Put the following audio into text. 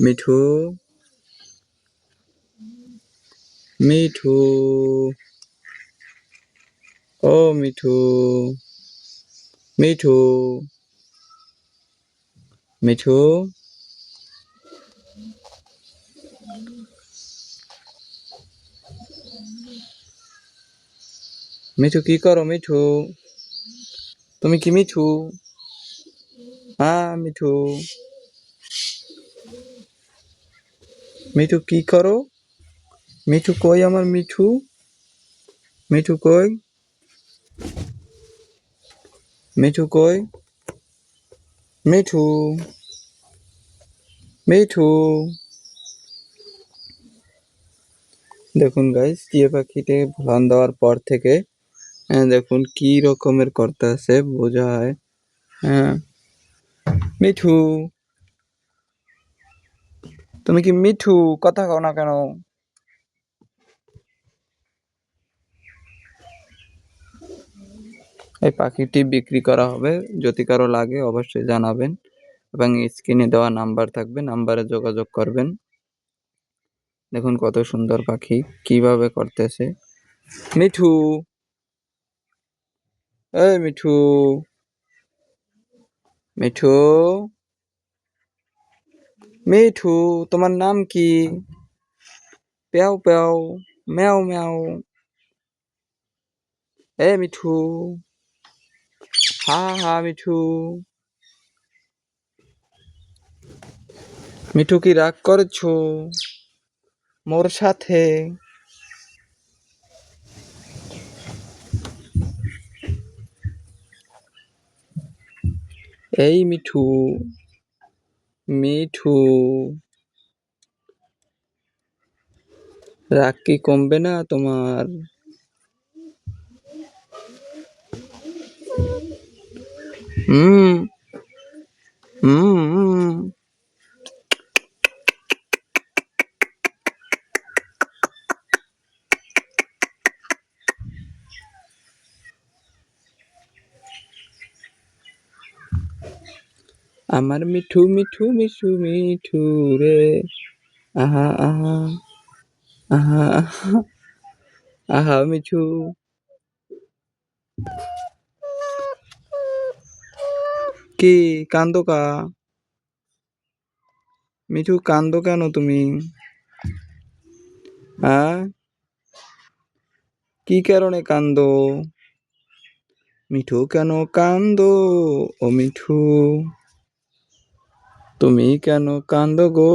মিঠু। মিঠু। ও মিঠু। মিঠু। মিঠু। মিঠু কি করো মিঠু? তুমি কি মিঠু? হ্যাঁ মিঠু। মিঠু কি করো? মিঠু কই আমার মিঠু? মিঠু কই? মিঠু কই? মিঠু। মিঠু। দেখুন গাইস টিয়া পাখিতে ভুলান দেওয়ার পর থেকে দেখুন কি রকমের করতে আছে বোঝা হয় হ্যাঁ মিঠু। তুমি কি মিঠু? কথা কও না কেন? এই পাখিটি বিক্রি করা হবে। যদি কারও লাগে অবশ্যই জানাবেন এবং স্ক্রিনে দেওয়া নাম্বার থাকবে, নাম্বারে যোগাযোগ করবেন। দেখুন কত সুন্দর পাখি, কীভাবে করতেছে। মিঠু! এই মিঠু! মিঠু! মিঠু, তোমার নাম কি? প্যাও প্যাও ম্যাও ম্যাও এ মিঠু। হা হা, মিঠু। মিঠু কি রাগ করছ? মোর সাথে। এই মিঠু। মিঠু রাগ কি কমবে না তোমার? হুম হুম হুম। আমার মিঠু মিঠু মিঠু মিঠু রে। আহা আহা আহা আহা মিঠু। কি কান্দো কা? মিঠু, কান্দো কেন তুমি? হ্যাঁ কি কারণে কান্দো? মিঠু কেন কান্দো? ও মিঠু। তুমি কেন কান্দ গো?